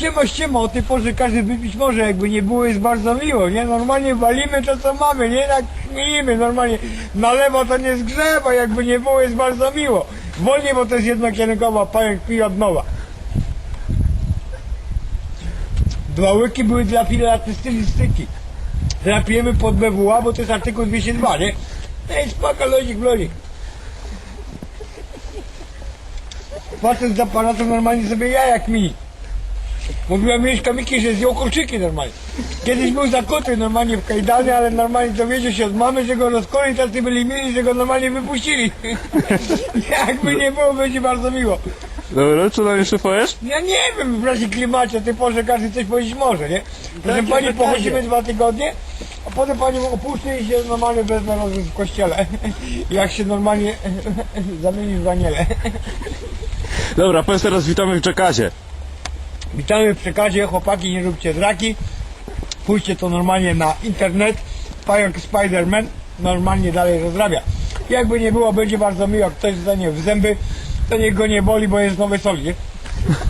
Siema, siema, o tej porze każdy wypić może, jakby nie było jest bardzo miło, nie? Normalnie walimy to co mamy, nie? Tak śmiejemy, normalnie na lewo to nie zgrzewa, jakby nie było jest bardzo miło. Wolniej, bo to jest jednokierunkowa, pająk pije od nowa. Dwa łyki były dla filatystyki. Teraz pijemy pod BWA, bo to jest artykuł 202, nie? Ej, spoko, lodzik, lodzik. Facet z aparatu normalnie sobie jaja kmini. Mówiła Mieszka Miki, że zjął kolczyki normalnie. Kiedyś był zakuty normalnie w kajdany, ale normalnie dowiedział się od mamy, że go rozkoli, tacy byli mili, że go normalnie wypuścili. Jakby nie było, będzie bardzo miło. Dobra, co tam jeszcze powiesz? Ja nie wiem w razie klimacie, ty porze każdy coś powiedzieć może, nie? Proszę pani, pochodzimy dwa tygodnie, a potem panią opuszczę i się normalnie wezmę razem w kościele. Jak się normalnie zamieni w Daniele. Dobra, powiedz teraz witamy w Jackazie. Witamy w przekazie, chłopaki, nie róbcie draki. Pójdźcie to normalnie na internet. Pająk Spider-Man normalnie dalej rozrabia. Jakby nie było, będzie bardzo miło, ktoś zostanie w zęby, to niech go nie boli, bo jest nowy sol, nie?